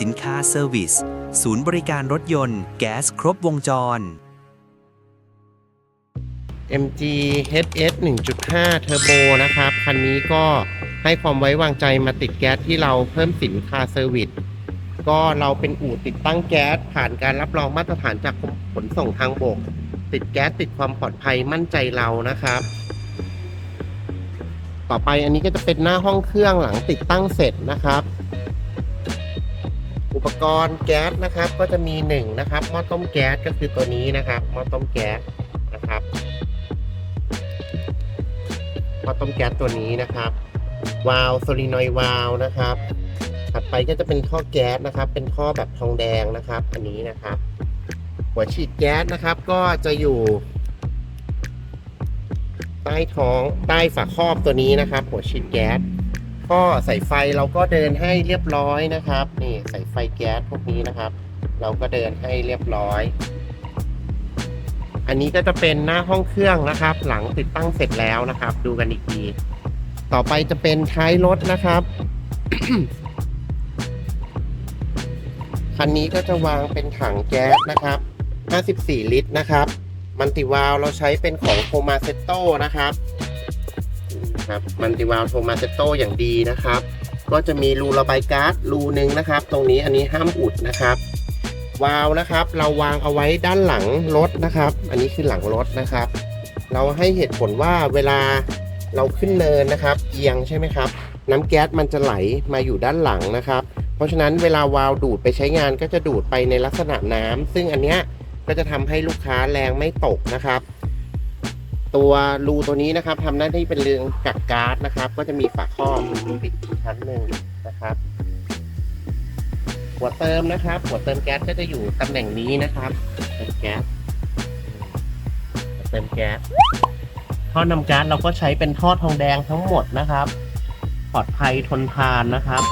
สินค้าเซอร์วิส ศูนย์บริการรถยนต์ แก๊สครบวงจร MG HS 1.5 Turbo นะครับ คันนี้ก็ให้ความไว้วางใจมาติดแก๊สที่เราเพิ่มสินค้าเซอร์วิส ก็เราเป็นอู่ติดตั้งแก๊ส ผ่านการรับรองมาตรฐานจากขนส่งทางบก ติดแก๊สติดความปลอดภัยมั่นใจเรานะครับต่อไปอันนี้ก็จะเป็นหน้าห้องเครื่องหลังติดตั้งเสร็จนะครับ อุปกรณ์แก๊สนะครับก็จะมีหนึ่งนะครับหม้อต้มแก๊สก็คือตัวนี้นะครับหม้อต้มแก๊สนะครับหม้อต้มแก๊สตัวนี้นะครับวาล์วโซลินอยวาล์วนะครับ ถัดไปก็จะเป็นท่อแก๊สนะครับ เป็นท่อแบบทองแดงนะครับ อันนี้นะครับ หัวฉีดแก๊สนะครับ ก็จะอยู่ใต้ท้องใต้ฝาครอบตัวนี้นะครับ หัวฉีดแก๊ส ก็ใส่ไฟเราก็เดินให้เรียบร้อยนะครับ นี่ใส่ไฟแก๊สพวกนี้นะครับ เราก็เดินให้เรียบร้อย อันนี้ก็จะเป็นหน้าห้องเครื่องนะครับ หลังติดตั้งเสร็จแล้วนะครับ ดูกันอีกทีต่อไปจะเป็นท้ายรถนะครับคันนี้ก็จะวางเป็นถังแก๊สนะครับ 54 ลิตรนะครับ มันติวาลเราใช้เป็นของโทมาเซโตนะครับ นะครับมันติวาลโทมาเซโตอย่างดีนะครับ ก็จะมีรูระบายก๊าซรูหนึ่งนะครับ ตรงนี้อันนี้ห้ามอุดนะครับ วาล์วนะครับ เราวางเอาไว้ด้านหลังรถนะครับ อันนี้คือหลังรถนะครับ เราให้เหตุผลว่าเวลาเราขึ้นเนินนะครับ เอียงใช่ไหมครับ น้ำแก๊สมันจะไหลมาอยู่ด้านหลังนะครับ เพราะฉะนั้นเวลาวาล์วดูดไปใช้งานก็จะดูดไปในลักษณะน้ำซึ่งอันเนี้ยก็จะทำให้ลูกค้าแรงไม่ตกนะครับ ตัวรูตัวนี้นะครับทำหน้าที่เป็นเรืองกักก๊าซนะครับ ก็จะมีฝาครอบปิดชั้นหนึ่งนะครับ หัวเติมนะครับ หัวเติมแก๊สก็จะอยู่ตำแหน่งนี้นะครับเติมแก๊สเติมแก๊สท่อนำแก๊สเราก็ใช้เป็นท่อทองแดงทั้งหมดนะครับ ปลอดภัยทนทานนะครับ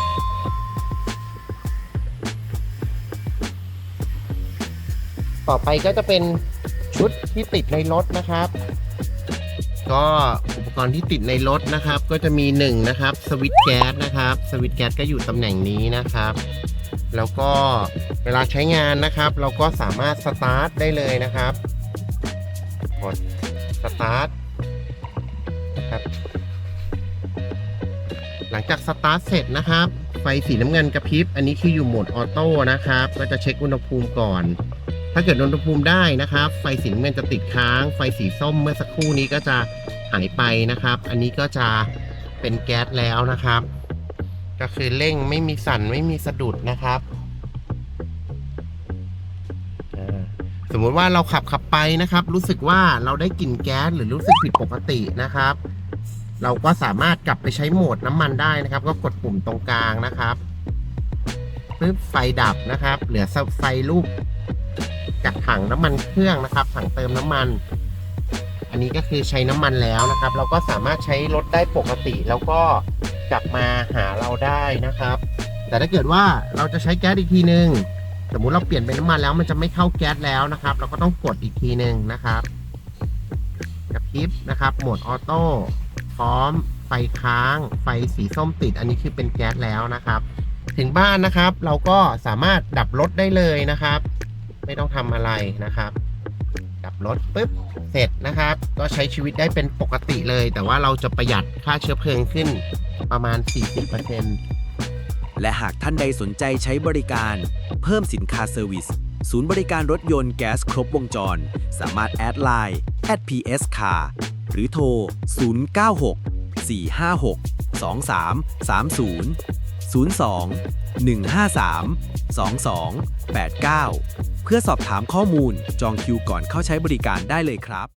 ต่อไปก็จะเป็นชุดที่ติดในรถนะครับ ก็อุปกรณ์ที่ติดในรถนะครับ ก็จะมีหนึ่งนะครับสวิตช์แก๊สนะครับสวิตช์แก๊สก็อยู่ตำแหน่งนี้นะครับ แล้วก็เวลาใช้งานนะครับ เราก็สามารถสตาร์ทได้เลยนะครับกดสตาร์ทนะครับหลังจากสตาร์ทเสร็จนะครับ ไฟสีน้ำเงินกระพริบ อันนี้คืออยู่โหมดออโต้นะครับ ก็จะเช็คอุณหภูมิก่อน ถ้าเกิดอุณหภูมิได้นะครับ ไฟสีน้ำเงินจะติดค้าง ไฟสีส้มเมื่อสักครู่นี้ก็จะหายไปนะครับ อันนี้ก็จะเป็นแก๊สแล้วนะครับ ก็คือเร่งไม่มีสั่นไม่มีสะดุดนะครับสมมุติว่าเราขับขับไปนะครับ รู้สึกว่าเราได้กลิ่นแก๊สหรือรู้สึกผิดปกตินะครับ เราก็สามารถกลับไปใช้โหมดน้ำมันได้นะครับ ก็กดปุ่มตรงกลางนะครับปึ๊บไฟดับนะครับ เหลือไฟรูป จากถังน้ำมันเครื่องนะครับ ถังเติมน้ำมัน อันนี้ก็คือใช้น้ำมันแล้วนะครับ เราก็สามารถใช้รถได้ปกติแล้วก็กลับมาหาเราได้นะครับ แต่ถ้าเกิดว่าเราจะใช้แก๊สอีกทีหนึงสมมุติเราเปลี่ยนเป็นน้ำมันแล้วมันจะไม่เข้าแก๊สแล้วนะครับ เราก็ต้องกดอีกทีหนึ่งนะครับกระพริบนะครับ โหมดออโต้พร้อมไฟค้างไฟสีส้มติด อันนี้คือเป็นแก๊สแล้วนะครับ ถึงบ้านนะครับ เราก็สามารถดับรถได้เลยนะครับ ไม่ต้องทำอะไรนะครับดับรถปุ๊บเสร็จนะครับ ก็ใช้ชีวิตได้เป็นปกติเลย แต่ว่าเราจะประหยัดค่าเชื้อเพลิงขึ้นประมาณ 40%และหากท่านใดสนใจใช้บริการ เพิ่มสินค้าเซอร์วิส ศูนย์บริการรถยนต์แก๊สครบวงจร สามารถแอดไลน์ @ps car หรือโทร 096 456 2330 02 153 2289 เพื่อสอบถามข้อมูลจองคิวก่อนเข้าใช้บริการได้เลยครับ